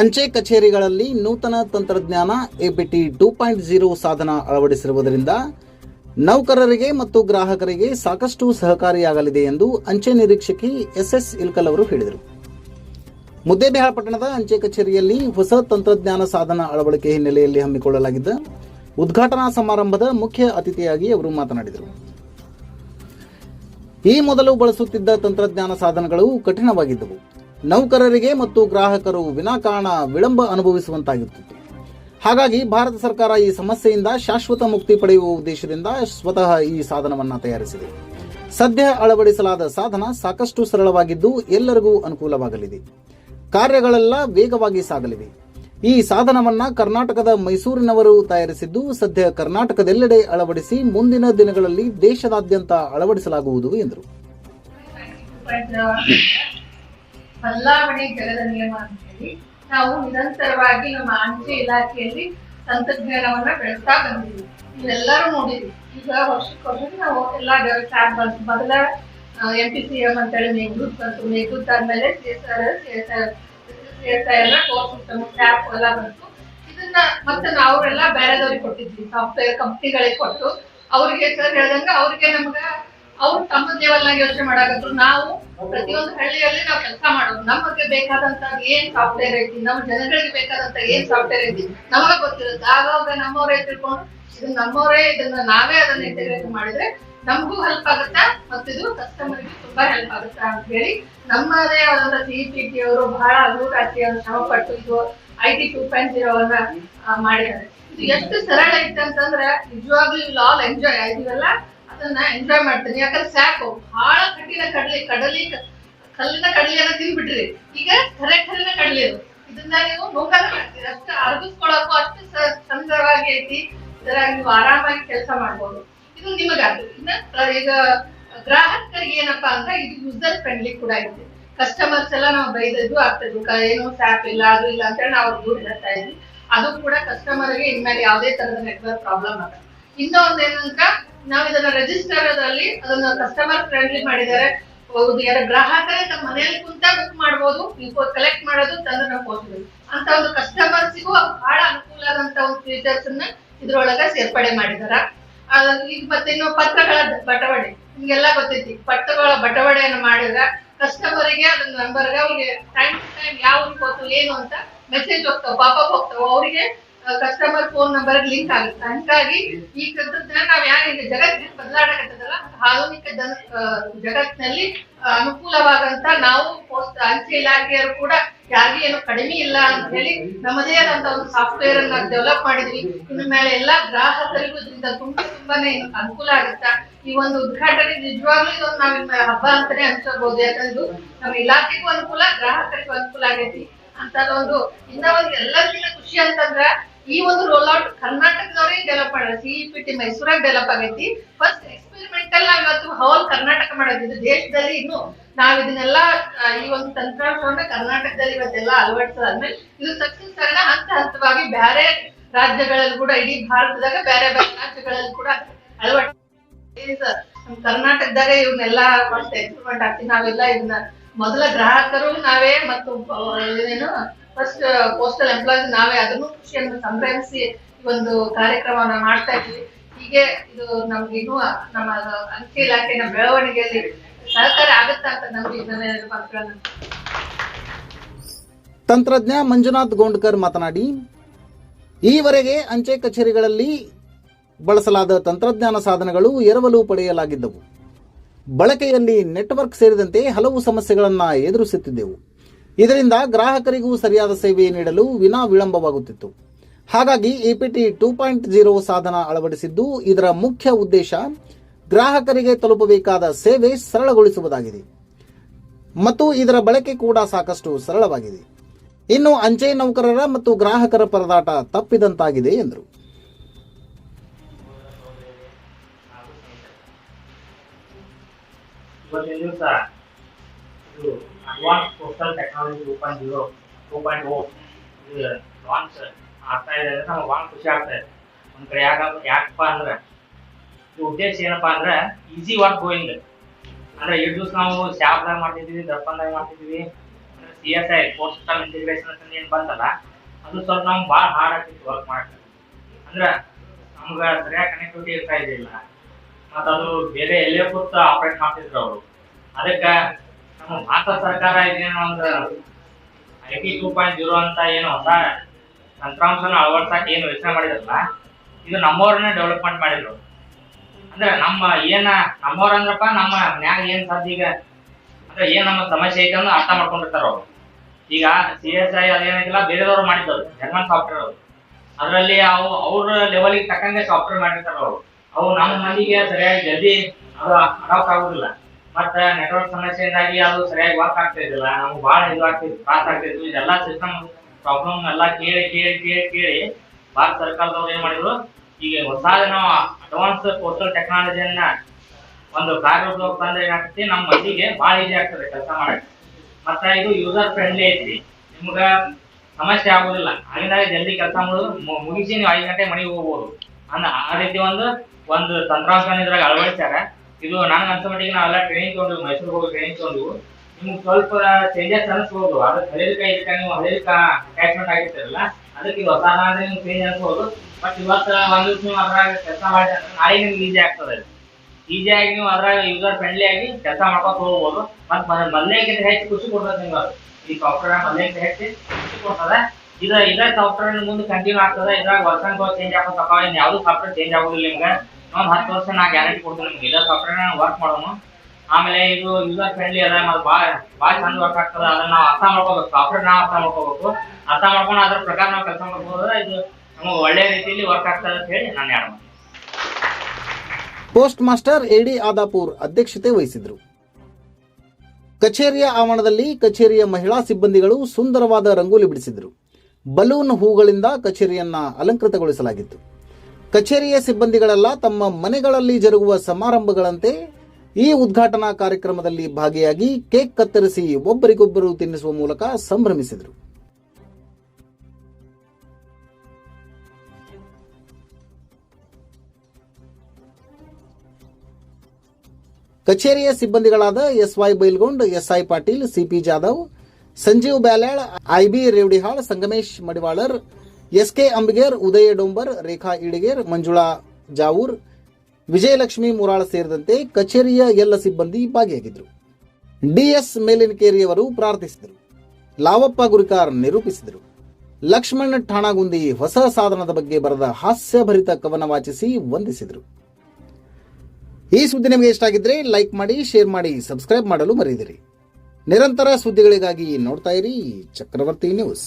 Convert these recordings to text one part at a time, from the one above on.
ಅಂಚೆ ಕಚೇರಿಗಳಲ್ಲಿ ನೂತನ ತಂತ್ರಜ್ಞಾನ ಎಪಿಟಿ ಟೂ ಪಾಯಿಂಟ್ ಜೀರೋ ಸಾಧನ ಅಳವಡಿಸಿರುವುದರಿಂದ ನೌಕರರಿಗೆ ಮತ್ತು ಗ್ರಾಹಕರಿಗೆ ಸಾಕಷ್ಟು ಸಹಕಾರಿಯಾಗಲಿದೆ ಎಂದು ಅಂಚೆ ನಿರೀಕ್ಷಕಿ ಎಸ್ ಎಸ್ ಇಲ್ಕಲ್ ಅವರು ಹೇಳಿದರು. ಮುದ್ದೇಬಿಹಾಳ ಪಟ್ಟಣದ ಅಂಚೆ ಕಚೇರಿಯಲ್ಲಿ ಹೊಸ ತಂತ್ರಜ್ಞಾನ ಸಾಧನ ಅಳವಡಿಕೆ ಹಿನ್ನೆಲೆಯಲ್ಲಿ ಹಮ್ಮಿಕೊಳ್ಳಲಾಗಿದ್ದ ಉದ್ಘಾಟನಾ ಸಮಾರಂಭದ ಮುಖ್ಯ ಅತಿಥಿಯಾಗಿ ಅವರು ಮಾತನಾಡಿದರು. ಈ ಮೊದಲು ಬಳಸುತ್ತಿದ್ದ ತಂತ್ರಜ್ಞಾನ ಸಾಧನಗಳು ಕಠಿಣವಾಗಿದ್ದವು. ನೌಕರರಿಗೆ ಮತ್ತು ಗ್ರಾಹಕರು ವಿನಾಕಾರಣ ವಿಳಂಬ ಅನುಭವಿಸುವಂತಾಗಿರುತ್ತಿತ್ತು. ಹಾಗಾಗಿ ಭಾರತ ಸರ್ಕಾರ ಈ ಸಮಸ್ಯೆಯಿಂದ ಶಾಶ್ವತ ಮುಕ್ತಿ ಪಡೆಯುವ ಉದ್ದೇಶದಿಂದ ಸ್ವತಃ ಈ ಸಾಧನವನ್ನು ತಯಾರಿಸಿದೆ. ಸದ್ಯ ಅಳವಡಿಸಲಾದ ಸಾಧನ ಸಾಕಷ್ಟು ಸರಳವಾಗಿದ್ದು ಎಲ್ಲರಿಗೂ ಅನುಕೂಲವಾಗಲಿದೆ. ಕಾರ್ಯಗಳೆಲ್ಲ ವೇಗವಾಗಿ ಸಾಗಲಿವೆ. ಈ ಸಾಧನವನ್ನ ಕರ್ನಾಟಕದ ಮೈಸೂರಿನವರು ತಯಾರಿಸಿದ್ದು ಸದ್ಯ ಕರ್ನಾಟಕದೆಲ್ಲೆಡೆ ಅಳವಡಿಸಿ ಮುಂದಿನ ದಿನಗಳಲ್ಲಿ ದೇಶದಾದ್ಯಂತ ಅಳವಡಿಸಲಾಗುವುದು ಎಂದರು. ಬದಲಾವಣೆ ಜಗದ ನಿಯಮ ಅಂತ ಹೇಳಿ, ನಾವು ನಿರಂತರವಾಗಿ ನಮ್ಮ ಅಂಚೆ ಇಲಾಖೆಯಲ್ಲಿ ತಂತ್ರಜ್ಞಾನವನ್ನ ಬೆಳೆಸ್ತಾ ಬಂದಿದ್ದೀವಿ. ನೀವೆಲ್ಲರೂ ನೋಡಿದ್ವಿ ಈಗ ವರ್ಷಕ್ಕೆ ವರ್ಷಕ್ಕೆ ನಾವು ಎಲ್ಲ ಡೆವಲಪ್ ಬಂತು ಮೊದಲ ಎಂ ಪಿ ಸಿ ಎಂ ಅಂತೇಳಿ ಮೇಘೂತ್ ಬಂತು. ಮೇಘೂತ್ ಆದ್ಮೇಲೆ C S R C S R C S I ಎಲ್ಲ ಕೋರ್ಸ್ ಟ್ಯಾಪ್ ಎಲ್ಲ ಬಂತು. ಇದನ್ನ ಮತ್ತೆ ನಾವು ಅವರೆಲ್ಲ ಬೇರೆದವ್ರಿಗೆ ಕೊಟ್ಟಿದ್ವಿ ಸಾಫ್ಟ್ವೇರ್ ಕಂಪ್ನಿಗಳಿಗೆ ಕೊಟ್ಟು. ಅವ್ರಿಗೆ ಸರ್ ಹೇಳ್ದಂಗ ಅವ್ರಿಗೆ ನಮ್ಗ, ಅವ್ರು ತಮ್ಮ ಲೆವೆಲ್ನಾಗ ಯೋಚನೆ ಮಾಡಾಕತ್ರು. ನಾವು ಪ್ರತಿಯೊಂದು ಹಳ್ಳಿಯಲ್ಲಿ ನಾವು ಕೆಲಸ ಮಾಡೋದು. ನಮಗೆ ಬೇಕಾದಂತ ಏನ್ ಸಾಫ್ಟ್ವೇರ್ ಐತಿ ನಮ್ಮ ಜನಗಳಿಗೆ ಬೇಕಾದಂತ ಏನ್ ಸಾಫ್ಟ್ವೇರ್ ಐತಿ, ನಮಗ ಗೊತ್ತಿರುತ್ತೆ. ಆಗಾಗ ನಮ್ಮವರೇ ತಿಳ್ಕೊಂಡು ಇದು ನಮ್ಮವರೇ, ಇದನ್ನ ನಾವೇ ಅದನ್ನ ಇಂಟಿಗ್ರೇಟ್ ಮಾಡಿದ್ರೆ ನಮಗೂ ಹೆಲ್ಪ್ ಆಗುತ್ತಾ? ಮತ್ತಿದು ಕಸ್ಟಮರ್ಗೆ ತುಂಬಾ ಹೆಲ್ಪ್ ಆಗುತ್ತಾ ಅಂತ ಹೇಳಿ ನಮ್ಮದೇ ಆದಂತ ಸಿ ಪಿ ಟಿ ಅವರು ಬಹಳ ಅನುರಾಶಿ ಶ್ರಮ ಪಟ್ಟು ಇದು I T two point zero ಮಾಡಿದ್ದಾರೆ. ಇದು ಎಷ್ಟು ಸರಳ ಐತೆ ಅಂತಂದ್ರೆ ನಿಜವಾಗ್ಲೂ ಇಲ್ಲಿ ಆಲ್ ಎಂಜಾಯ್ ಇದೆಲ್ಲ ಅದನ್ನ ಎಂಜಾಯ್ ಮಾಡ್ತೀನಿ. ಯಾಕಂದ್ರೆ ಸಾಕು ಬಹಳ ಕಠಿಣ ಕಡಲಿ ಕಡಲಿ ಕಲ್ಲಿನ ಕಡಲಿಯನ್ನ ತಿನ್ಬಿಟ್ರಿ ಈಗ ಕರೆ ಕರಿನ ಕಡಲೆ ಇದನ್ನ ನೀವು ನುಂಗಲ್ಲ ಮಾಡ್ತೀರಿ. ಅಷ್ಟು ಅರ್ಗಿಸ್ಕೊಳಕ್ಕೂ ಅಷ್ಟು ಸುಂದರವಾಗಿ ಐತಿ. ಇದರಾಗ ನೀವು ಆರಾಮಾಗಿ ಕೆಲಸ ಮಾಡ್ಬೋದು. ಇದು ನಿಮಗಾಗ್ತದೆ ಇನ್ನ ಈಗ ಗ್ರಾಹಕರಿಗೆ ಏನಪ್ಪಾ ಅಂದ್ರೆ ಇದು ಯೂಸರ್ ಫ್ರೆಂಡ್ಲಿ ಕೂಡ ಐತಿ. ಕಸ್ಟಮರ್ಸ್ ಎಲ್ಲ ನಾವು ಬೈದದ್ದು ಆಗ್ತದೆ. ಏನು ಸ್ಯಾಪ್ ಇಲ್ಲ, ಅದು ಇಲ್ಲ ಅಂತ ನಾವು ದೂರ ಹೇಳ್ತಾ ಇದ್ವಿ. ಅದು ಕೂಡ ಕಸ್ಟಮರ್ಗೆ ಇನ್ಮೇಲೆ ಯಾವುದೇ ತರದ ನೆಟ್ವರ್ಕ್ ಪ್ರಾಬ್ಲಮ್ ಆಗಲ್ಲ. ಇನ್ನೂ ಒಂದ್ ಏನಂದ್ರ ನಾವು ಇದನ್ನ ರಿಜಿಸ್ಟರ್ ಅದರಲ್ಲಿ ಅದನ್ನ ಕಸ್ಟಮರ್ ಫ್ರೆಂಡ್ಲಿ ಮಾಡಿದ್ದಾರೆ. ಹೌದು, ಯಾರ ಗ್ರಾಹಕರೇ ತಮ್ಮ ಮನೆಯಲ್ಲಿ ಕುಂತ ಬುಕ್ ಮಾಡ್ಬೋದು, ನೀವು ಕಲೆಕ್ಟ್ ಮಾಡೋದು ತಂದು ನಾವು ಕೊಡ್ತೀವಿ. ಅಂತ ಒಂದು ಕಸ್ಟಮರ್ಸಿಗೂ ಬಹಳ ಅನುಕೂಲ ಆದಂತ ಒಂದು ಫೀಚರ್ಸ್ ಅನ್ನ ಇದ್ರೊಳಗ ಸೇರ್ಪಡೆ ಮಾಡಿದಾರ. ಈಗ ಮತ್ತೆ ಇನ್ನು ಪತ್ರಗಳ ಬಟವಣೆ, ನಿಮ್ಗೆಲ್ಲ ಗೊತ್ತೈತಿ. ಪತ್ರಗಳ ಬಟವಣೆಯನ್ನು ಮಾಡಿದ್ರ ಕಸ್ಟಮರಿಗೆ ಅದನ್ನ ನಂಬರ್ಗೆ ಅವ್ರಿಗೆ ಟೈಮ್ ಟು ಟೈಮ್ ಯಾವ ಹೋಗ್ತಾವ ಏನು ಅಂತ ಮೆಸೇಜ್ ಹೋಗ್ತಾವ ಪಾಪ ಹೋಗ್ತಾವ, ಅವರಿಗೆ ಕಸ್ಟಮರ್ ಫೋನ್ ನಂಬರ್ ಲಿಂಕ್ ಆಗುತ್ತೆ. ಹಂಗಾಗಿ ಈ ತಂತ್ರಜ್ಞಾನ ನಾವ್ ಯಾರೀಗ ಜಗತ್ತಿನ ಬದಲಾಡಕತ್ತದಲ್ಲ, ಆಧುನಿಕ ಜನ ಜಗತ್ತಿನಲ್ಲಿ ಅನುಕೂಲವಾದಂತ ನಾವು ಪೋಸ್ಟ್ ಅಂಚೆ ಇಲಾಖೆಯರು ಕೂಡ ಯಾರಿಗೆ ಏನು ಕಡಿಮೆ ಇಲ್ಲ ಅಂತ ಹೇಳಿ ನಮ್ಮದೇ ಆದಂತ ಒಂದು ಸಾಫ್ಟ್ವೇರ್ ಅನ್ನ ಡೆವಲಪ್ ಮಾಡಿದ್ವಿ. ಇನ್ನು ಮೇಲೆ ಎಲ್ಲಾ ಗ್ರಾಹಕರಿಗೂ ಇದರಿಂದ ತುಂಬಾ ತುಂಬಾನೇ ಅನುಕೂಲ ಆಗುತ್ತಾ, ಈ ಒಂದು ಉದ್ಘಾಟನೆ ನಿಜವಾಗ್ಲೂ ಇದೊಂದು ನಾವ್ ಹಬ್ಬ ಅಂತಾನೆ ಅನ್ಸಬಹುದು. ಯಾಕಂದ್ರೆ ನಮ್ಮ ಇಲಾಖೆಗೂ ಅನುಕೂಲ, ಗ್ರಾಹಕರಿಗೂ ಅನುಕೂಲ ಆಗೈತಿ. ಅಂತ ಒಂದು, ಇನ್ನ ಒಂದು ಎಲ್ಲರಿಗಿಂತ ಖುಷಿ ಅಂತಂದ್ರ ಈ ಒಂದು ರೋಲ್ ಔಟ್ ಕರ್ನಾಟಕದವರೇ ಡೆವಲಪ್ ಮಾಡ್ಯಾರ ಸಿಇಪಿ ಟಿ ಮೈಸೂರಾಗ ಡೆವಲಪ್ ಆಗೈತಿ. ಫಸ್ಟ್ ಎಕ್ಸ್ಪೆರಿಮೆಂಟಲ್ ನಾವ್ ಇವತ್ತು ಹೋಲ್ ಕರ್ನಾಟಕ ಮಾಡೋದು. ದೇಶದಲ್ಲಿ ಇನ್ನು ನಾವ್ ಇದನ್ನೆಲ್ಲ ಈ ಒಂದು ತಂತ್ರಾಂಶವನ್ನ ಕರ್ನಾಟಕದಲ್ಲಿ ಇವತ್ತೆಲ್ಲ ಅಳವಡಿಸಾದ್ಮೇಲೆ ಇದು ಸಕ್ಸಸ್ ಕಾರಣ ಹಂತ ಹಂತವಾಗಿ ಬೇರೆ ರಾಜ್ಯಗಳಲ್ಲಿ ಕೂಡ, ಇಡೀ ಭಾರತದಾಗ ಬೇರೆ ಬೇರೆ ರಾಜ್ಯಗಳಲ್ಲಿ ಕೂಡ ಅಳವಡಿಸ ನಮ್ ಕರ್ನಾಟಕದಾಗ ಇವನ್ನೆಲ್ಲ ಫಸ್ಟ್ ಎಕ್ಸ್ಪೆರಿಮೆಂಟ್ ಆಗ್ತೀವಿ ನಾವೆಲ್ಲ ಇದನ್ನ ಮೊದಲ ಗ್ರಾಹಕರು ನಾವೇ ಮತ್ತು ಏನು ಫಸ್ಟ್ ಪೋಸ್ಟಲ್ ಎಂಪ್ಲಾಯ್ಸ್ ನಾವೇ ಅದನ್ನು ಖುಷಿಯನ್ನು ಸಂಭ್ರಮಿಸಿ ಒಂದು ಕಾರ್ಯಕ್ರಮವನ್ನು ಮಾಡ್ತಾ ಇದ್ವಿ. ಹೀಗೆ ಇದು ನಮ್ಗೆ ಇನ್ನೂ ನಮ್ಮ ಅಂಚೆ ಇಲಾಖೆಯ ಬೆಳವಣಿಗೆಯಲ್ಲಿ ಸಹಕಾರ ಆಗುತ್ತಾ ಅಂತ ನಮ್ಗೆ ಇದನ್ನ ಮಾತುಗಳನ್ನ ತಂತ್ರಜ್ಞ ಮಂಜುನಾಥ್ ಗೋಂಡ್ಕರ್ ಮಾತನಾಡಿ, ಈವರೆಗೆ ಅಂಚೆ ಕಚೇರಿಗಳಲ್ಲಿ ಬಳಸಲಾದ ತಂತ್ರಜ್ಞಾನ ಸಾಧನಗಳು ಎರವಲು ಪಡೆಯಲಾಗಿದ್ದವು. ಬಳಕೆಯಲ್ಲಿ ನೆಟ್ವರ್ಕ್ ಸೇರಿದಂತೆ ಹಲವು ಸಮಸ್ಯೆಗಳನ್ನು ಎದುರಿಸುತ್ತಿದ್ದೆವು. ಇದರಿಂದ ಗ್ರಾಹಕರಿಗೂ ಸರಿಯಾದ ಸೇವೆ ನೀಡಲು ವಿನಾ ವಿಳಂಬವಾಗುತ್ತಿತ್ತು. ಹಾಗಾಗಿ ಇಪಿಟಿ ಟೂ ಪಾಯಿಂಟ್ ಜೀರೋ ಸಾಧನ ಅಳವಡಿಸಿದ್ದು, ಇದರ ಮುಖ್ಯ ಉದ್ದೇಶ ಗ್ರಾಹಕರಿಗೆ ತಲುಪಬೇಕಾದ ಸೇವೆ ಸರಳಗೊಳಿಸುವುದಾಗಿದೆ. ಮತ್ತು ಇದರ ಬಳಕೆ ಕೂಡ ಸಾಕಷ್ಟು ಸರಳವಾಗಿದೆ. ಇನ್ನು ಅಂಚೆ ನೌಕರರ ಮತ್ತು ಗ್ರಾಹಕರ ಪರದಾಟ ತಪ್ಪಿದಂತಾಗಿದೆ ಎಂದರು. Point zero two point O ಇದು ಲಾಂಚ್ ಆಗ್ತಾ ಅಂದ್ರೆ ನಮ್ಗೆ ಭಾಳ ಖುಷಿ ಕಡೆ ಯಾಕ ಯಾಕಪ್ಪ ಅಂದ್ರೆ ಇದು ಉದ್ದೇಶ ಏನಪ್ಪ ಅಂದ್ರೆ ಈಸಿ ವರ್ಕ್ ಗೋಯಿಂಗ್ ಅಂದ್ರೆ ದಿವಸ ನಾವು ಶಾಪ್ದಾಗ ಮಾಡ್ತಿದ್ವಿ ದರ್ಪಣದಾಗ ಮಾಡ್ತಿದ್ವಿ. ಅಂದ್ರೆ ಸಿ ಎಸ್ ಐ ಇಂಟಿಗ್ರೇಷನ್ ಅಂತ ಏನು ಬಂತಲ್ಲ, ಅದು ಸ್ವಲ್ಪ ನಮ್ಗೆ ಭಾಳ ಹಾರ್ಡ್ ವರ್ಕ್ ಮಾಡಕ್ಕೆ. ಅಂದ್ರೆ ನಮ್ಗೆ ಸರಿಯಾಗಿ ಕನೆಕ್ಟಿವಿಟಿ ಇರ್ತಾ ಮತ್ತು ಅದು ಬೇರೆ ಎಲ್ಲೇ ಕೂತು ಆಪರೇಟ್ ಮಾಡ್ತಿದ್ರು ಅವರು. ಅದಕ್ಕೆ ಭಾರತ ಸರ್ಕಾರ ಇದೇನೋ ಒಂದು I T two point zero ಅಂತ ಏನು ಹೊಸ ತಂತ್ರಾಂಶನ ಅಳವಡಿಸಕ್ಕೆ ಏನು ಯೋಚನೆ ಮಾಡಿದ್ರಲ್ಲ, ಇದು ನಮ್ಮವ್ರನ್ನೇ ಡೆವಲಪ್ಮೆಂಟ್ ಮಾಡಿದ್ರು. ಅಂದ್ರೆ ನಮ್ಮ ಏನ ನಮ್ಮವ್ರ ಅಂದ್ರಪ್ಪ, ನಮ್ಮ ಮನ್ಯಾಗ ಏನ್ ಸಾಧ್ಯ ಈಗ? ಅಂದ್ರೆ ಏನ್ ನಮ್ಮ ಸಮಸ್ಯೆ ಐತೆ ಅನ್ನೋ ಅರ್ಥ ಮಾಡ್ಕೊಂಡಿರ್ತಾರ ಅವ್ರು. ಈಗ ಸಿ ಎಸ್ ಐ ಅದೇನಿಲ್ಲ ಬೇರೆದವ್ರು ಮಾಡಿದ್ದವ್ರು ಜರ್ಮನ್ ಸಾಫ್ಟ್ವೇರ್ ಅವರು. ಅದರಲ್ಲಿ ಅವು, ಅವ್ರ ಲೆವೆಲ್ಗೆ ತಕ್ಕಂಗೆ ಸಾಫ್ಟ್ವೇರ್ ಮಾಡಿರ್ತಾರ ಅವರು. ಅವು ನಮ್ಮ ಮಂದಿಗೆ ಸರಿಯಾಗಿ ಜಲ್ದಿ ಅದು ಅಡಾಪ್ಟ್ ಆಗುದಿಲ್ಲ. ಮತ್ತ ನೆಟ್ವರ್ಕ್ ಸಮಸ್ಯೆಯಿಂದಾಗಿ ಅದು ಸರಿಯಾಗಿ ವರ್ಕ್ ಆಗ್ತಾ ಇದ್ದಿಲ್ಲ. ನಮ್ಗೆ ಭಾಳ ಇದು ಆಗ್ತಿತ್ತು ತ್ರಾಸ ಆಗ್ತಿತ್ತು ಇದೆಲ್ಲ ಸಿಸ್ಟಮ್ ಪ್ರಾಬ್ಲಮ್ ಎಲ್ಲ ಕೇಳಿ ಕೇಳಿ ಕೇಳಿ ಕೇಳಿ ಭಾರತ ಸರ್ಕಾರದವ್ರು ಏನ್ ಮಾಡಿದ್ರು? ಈಗ ಹೊಸಾದ ನಾವು ಅಡ್ವಾನ್ಸ್ ಪೋಸ್ಟಲ್ ಟೆಕ್ನಾಲಜಿಯನ್ನ ಒಂದು ಕಾರ್ಯರೂಪಕ್ಕೆ ತಂದ್ರೆ ಏನಾಗ್ತೈತಿ? ನಮ್ಮ ಮಂದಿಗೆ ಭಾಳ ಈಜಿ ಆಗ್ತದೆ ಕೆಲಸ ಮಾಡಕ್ಕೆ ಮತ್ತ ಇದು ಯೂಸರ್ ಫ್ರೆಂಡ್ಲಿ ಐತಿ. ನಿಮ್ಗ ಸಮಸ್ಯೆ ಆಗುದಿಲ್ಲ. ಆಗಿಂದಾಗ ಜಲ್ದಿ ಕೆಲಸ ಮುಗಿಸಿ ನೀವು ಐದು ಗಂಟೆ ಮನೆಗೆ ಹೋಗ್ಬೋದು. ಅಂದ ಆ ರೀತಿ ಒಂದು ಒಂದು ತಂತ್ರಾಂಶ ಇದ್ರಾಗ ಅಳವಡಿಸ್ಯಾರ. ಇದು ನಾನು ಅನ್ಸೋ ಮಟ್ಟಿಗೆ ನಾವೆಲ್ಲ ಟ್ರೈನಿಂಗ್ ತಗೊಂಡು ಮೈಸೂರಿಗೆ ಹೋಗಿ ಟ್ರೈನಿಂಗ್ ತಗೊಂಡು ನಿಮ್ಗೆ ಸ್ವಲ್ಪ ಚೇಂಜಸ್ ಅನಿಸ್ಬೋದು. ಅದು ಹಳೇದಕ್ಕ ಇದಕ್ಕ ನೀವು ಹಳೇದಕ್ಕ ಅಟ್ಯಾಚ್ಮೆಂಟ್ ಆಗಿರ್ತಾರಲ್ಲ, ಅದಕ್ಕೆ ಇದು ಹೊಸ ಅಂದ್ರೆ ನಿಮ್ಗೆ ಚೇಂಜ್ ಅನ್ಸ್ಬೋದು. ಬಟ್ ಇವತ್ತು ಒಂದು ದಿವಸ ನೀವು ಅದ್ರಾಗ ಕೆಲಸ ಮಾಡಿ ನಾಳೆ ನಿಮ್ಗೆ ಈಸಿ ಆಗ್ತದೆ ಈಸಿ ಆಗಿ ನೀವು ಅದ್ರಾಗ ಯೂಸರ್ ಫ್ರೆಂಡ್ಲಿ ಆಗಿ ಕೆಲಸ ಮಾಡ್ಕೊಂಡು ಹೋಗ್ಬೋದು. ಮತ್ತೆ ಮೊದಲೇಕಿಂತ ಹೆಚ್ಚು ಖುಷಿ ಕೊಡ್ತದೆ ನಿಮ್ಗೆ. ಈ ಸಾಫ್ಟ್ವೇರ್ ಮೊದಲೇಕಿಂತ ಹೆಚ್ಚು ಖುಷಿ ಕೊಡ್ತದೆ. ಇದು ಇದ್ರ ಸಾಫ್ಟ್ವೇರ್ ಮುಂದೆ ಕಂಟಿನ್ಯೂ ಆಗ್ತದೆ. ಇದ್ರಾಗ ವರ್ಷ ಚೇಂಜ್ ಆಗೋತಪ್ಪ ಇನ್ ಯಾವ್ದು ಸಾಫ್ಟ್ವೇರ್ ಚೇಂಜ್ ಆಗೋದಿಲ್ಲ ನಿಮ್ಗೆ. ಒಂದ್ ಹತ್ತು ವರ್ಷ ನಾ ಗ್ಯಾರಂಟಿ ಕೊಡ್ತೀನಿ ನಿಮ್ಗೆ. ಇದೇ ಸಾಫ್ಟ್ವೇರ್ ವರ್ಕ್ ಮಾಡೋನು. ಆಮೇಲೆ ಇದು ಯೂಸರ್ ಫ್ರೆಂಡ್ಲಿ ಅದ, ಮತ್ತೆ ಭಾಳ ಭಾಳ ಚಂದ ವರ್ಕ್ ಆಗ್ತದೆ ಅದನ್ನ ನಾವು ಅರ್ಥ ಮಾಡ್ಕೋಬೇಕು. ಸಾಫ್ಟ್ವೇರ್ ನಾವು ಅರ್ಥ ಮಾಡ್ಕೋಬೇಕು. ಅರ್ಥ ಮಾಡ್ಕೊಂಡು ಅದ್ರ ಪ್ರಕಾರ ನಾವು ಕೆಲಸ ಮಾಡ್ಕೋದ್ರೆ ಇದು ನಮಗೆ ಒಳ್ಳೆ ರೀತಿಯಲ್ಲಿ ವರ್ಕ್ ಆಗ್ತದೆ ಅಂತ ಹೇಳಿ ನಾನು ಹೇಳ ಪೋಸ್ಟ್ ಮಾಸ್ಟರ್ ಎಡಿ ಆದಾಪುರ್ ಅಧ್ಯಕ್ಷತೆ ವಹಿಸಿದ್ರು. ಕಚೇರಿಯ ಆವರಣದಲ್ಲಿ ಕಚೇರಿಯ ಮಹಿಳಾ ಸಿಬ್ಬಂದಿಗಳು ಸುಂದರವಾದ ರಂಗೋಲಿ ಬಿಡಿಸಿದರು. ಬಲೂನ್ ಹೂಗಳಿಂದ ಕಚೇರಿಯನ್ನ ಅಲಂಕೃತಗೊಳಿಸಲಾಗಿತ್ತು. ಕಚೇರಿಯ ಸಿಬ್ಬಂದಿಗಳೆಲ್ಲ, ತಮ್ಮ ಮನೆಗಳಲ್ಲಿ ಜರುಗುವ ಸಮಾರಂಭಗಳಂತೆ ಈ ಉದ್ಘಾಟನಾ ಕಾರ್ಯಕ್ರಮದಲ್ಲಿ ಭಾಗಿಯಾಗಿ ಕೇಕ್ ಕತ್ತರಿಸಿ ಒಬ್ಬರಿಗೊಬ್ಬರು ತಿನ್ನಿಸುವ ಮೂಲಕ ಸಂಭ್ರಮಿಸಿದರು. ಕಚೇರಿಯ ಸಿಬ್ಬಂದಿಗಳಾದ S Y Bailgond, S I Patil, C P Jadhav, Sanjeev Byalyal I B Revadihal, Sangamesh Madivalar S K Ambiger, Udaya Dombar, Rekha Idiger Manjula Javoor, Vijayalakshmi Murala ಸೇರಿದಂತೆ ಕಚೇರಿಯ ಎಲ್ಲ ಸಿಬ್ಬಂದಿ ಭಾಗಿಯಾಗಿದ್ದರು. ಡಿಎಸ್ ಮೇಲಿನಕೇರಿಯವರು ಪ್ರಾರ್ಥಿಸಿದರು. ಲಾವಪ್ಪ ಗುರಿಕಾರ್ ನಿರೂಪಿಸಿದರು. ಲಕ್ಷ್ಮಣ್ ಠಾಣಾಗುಂದಿ ಹೊಸ ಸಾಧನದ ಬಗ್ಗೆ ಬರೆದ ಹಾಸ್ಯಭರಿತ ಕವನ ವಾಚಿಸಿ ವಂದಿಸಿದರು. ಈ ಸುದ್ದಿ ನಿಮಗೆ ಇಷ್ಟ ಆಗಿದ್ರೆ ಲೈಕ್ ಮಾಡಿ, ಶೇರ್ ಮಾಡಿ, ಸಬ್ಸ್ಕ್ರೈಬ್ ಮಾಡಲು ಮರೆಯದಿರಿ. ನಿರಂತರ ಸುದ್ದಿಗಳಿಗಾಗಿ ನೋಡ್ತಾ ಇರಿ Chakravarti news.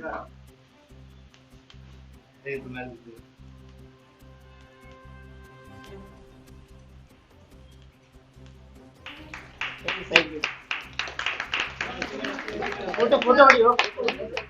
do that. Save the messages. Thank you. Thank you. Photo, photo, audio.